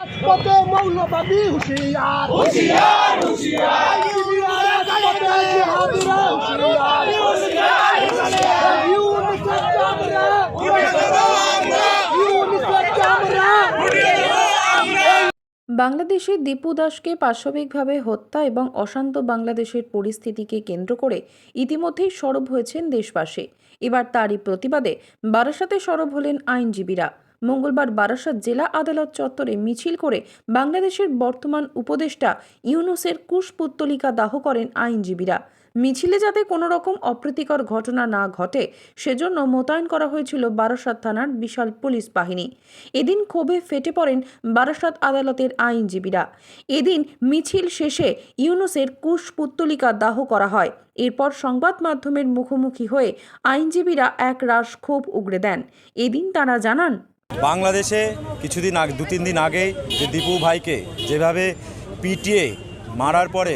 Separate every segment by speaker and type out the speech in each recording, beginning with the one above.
Speaker 1: রাজপথে মৌলবাদী হুঁশিয়ার। হুঁশিয়ার হুঁশিয়ার।
Speaker 2: বাংলাদেশে দীপু দাসকে পাশবিকভাবে হত্যা এবং অশান্ত বাংলাদেশের পরিস্থিতিকে কেন্দ্র করে ইতিমধ্যেই সরব হয়েছেন দেশবাসী। এবার তারই প্রতিবাদে বারাসাতে সরব হলেন আইনজীবীরা। মঙ্গলবার বারাসাত জেলা আদালত চত্বরে মিছিল করে বাংলাদেশের বর্তমান উপদেষ্টা ইউনুসের কুশপুত্তলিকা দাহ করেন আইনজীবীরা। মিছিলে যাতে কোনো রকম অপ্রীতিকর ঘটনা না ঘটে, সেজন্য মোতায়েন করা হয়েছিল বারাসাত থানার বিশাল পুলিশ বাহিনী। এদিন ক্ষোভে ফেটে পড়েন বারাসাত আদালতের আইনজীবীরা। এদিন মিছিল শেষে ইউনুসের কুশপুত্তলিকা দাহ করা হয়। এরপর সংবাদ মাধ্যমের মুখোমুখি হয়ে আইনজীবীরা এক রাশ ক্ষোভ উগড়ে দেন। এদিন তারা জানান
Speaker 3: বাংলাদেশে কিছুদিন আগে দু, তিন দিন আগেই যে দীপু ভাইকে যেভাবে পিটিয়ে মারার পরে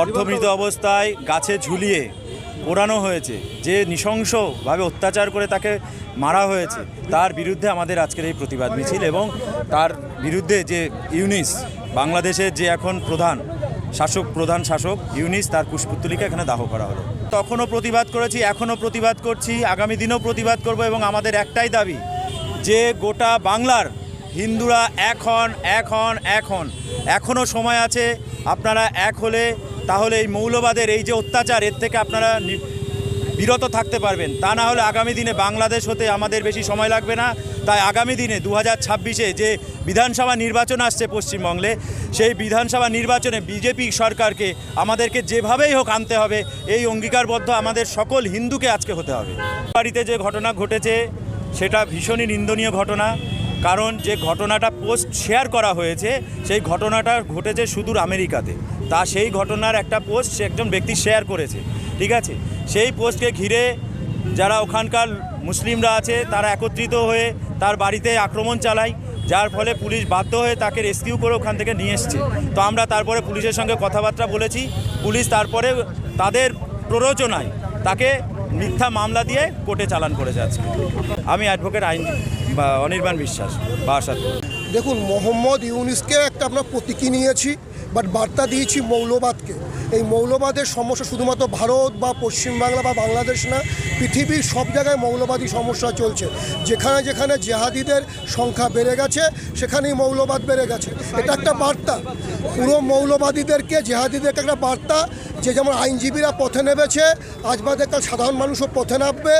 Speaker 3: অর্ধমৃত অবস্থায় গাছে ঝুলিয়ে পোড়ানো হয়েছে, যে নৃশংসভাবে অত্যাচার করে তাকে মারা হয়েছে, তার বিরুদ্ধে আমাদের আজকের এই প্রতিবাদ মিছিল এবং তার বিরুদ্ধে যে ইউনিস, বাংলাদেশের যে এখন প্রধান শাসক প্রধান শাসক ইউনিস, তার কুশপুত্তলিকা এখানে দাহ করা হলো। তখনও প্রতিবাদ করেছি, এখনও প্রতিবাদ করছি, আগামী দিনেও প্রতিবাদ করব এবং আমাদের একটাই দাবি যে গোটা বাংলার হিন্দুরা এক হন এক হন এক হন। এখনও সময় আছে, আপনারা এক হলে তাহলে এই মৌলবাদের এই যে অত্যাচার, এর থেকে আপনারা বিরত থাকতে পারবেন। তা না হলে আগামী দিনে বাংলাদেশ হতে আমাদের বেশি সময় লাগবে না। তাই আগামী দিনে দু হাজার ছাব্বিশে যে বিধানসভা নির্বাচন আসছে পশ্চিমবঙ্গে, সেই বিধানসভা নির্বাচনে বিজেপি সরকারকে আমাদেরকে যেভাবেই হোক আনতে হবে, এই অঙ্গীকারবদ্ধ আমাদের সকল হিন্দুকে আজকে হতে হবে। বাড়িতে যে ঘটনা ঘটেছে সেটা ভীষণই নিন্দনীয় ঘটনা, কারণ যে ঘটনাটা পোস্ট শেয়ার করা হয়েছে, সেই ঘটনাটা ঘটেছে সুদূর আমেরিকাতে। তা সেই ঘটনার একটা পোস্ট সে একজন ব্যক্তি শেয়ার করেছে, ঠিক আছে? সেই পোস্টকে ঘিরে যারা ওখানকার মুসলিমরা আছে, তারা একত্রিত হয়ে তার বাড়িতে আক্রমণ চালায়, যার ফলে পুলিশ বাধ্য হয়ে তাকে রেস্কিউ করে ওখান থেকে নিয়ে এসছে। তো আমরা তারপরে পুলিশের সঙ্গে কথাবার্তা বলেছি, পুলিশ তারপরে তাদের প্ররোচনায় তাকে মিথ্যা মামলা দিয়ে কোর্টে চালান করেছে আজকে আমি অ্যাডভোকেট আইন বা অনির্বাণ বিশ্বাস বাসাত
Speaker 1: দেখুন, মোহাম্মদ ইউনিসকে একটা আমরা প্রতীকী নিয়েছি বাট বার্তা দিয়েছি মৌলবাদকে। এই মৌলবাদের সমস্যা শুধুমাত্র ভারত বা পশ্চিমবাংলা বা বাংলাদেশ না, পৃথিবীর সব জায়গায় মৌলবাদী সমস্যা চলছে। যেখানে যেখানে জেহাদিদের সংখ্যা বেড়ে গেছে, সেখানেই মৌলবাদ বেড়ে গেছে। এটা একটা বার্তা। পুরো মৌলবাদীদেরকে, জেহাদিদেরকে একটা বার্তা যে যেমন আইনজীবীরা পথে নেমেছে আজ বাদে কাল সাধারণ মানুষও পথে নামবে।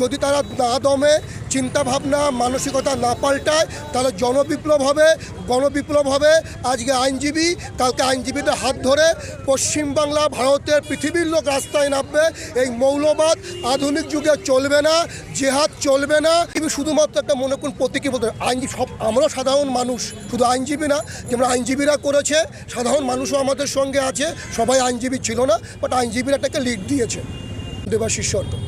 Speaker 1: যদি তারা না দমে, চিন্তাভাবনা মানসিকতা না পাল্টায় তাহলে জনবিপ্লব হবে, গণবিপ্লব হবে। আজকে আইনজীবী, কালকে আইনজীবীদের হাত ধরে পশ্চিমবাংলা ভারতের পৃথিবীর লোক রাস্তায় নামবে। এই মৌলবাদ আধুনিক যুগে চলবে না, জেহাদ চলবে না। তুমি শুধুমাত্র একটা মনে করুন প্রতীকী বলতে, আইনজীবী সব আমরাও সাধারণ মানুষ, শুধু আইনজীবী না, যেমন আইনজীবীরা করেছে, সাধারণ মানুষও আমাদের সঙ্গে আছে, সবাই আইনজীবী ছিল না বাট আইনজীবীরা এটাকে লিড দিয়েছে। দেবাশিস সরকার।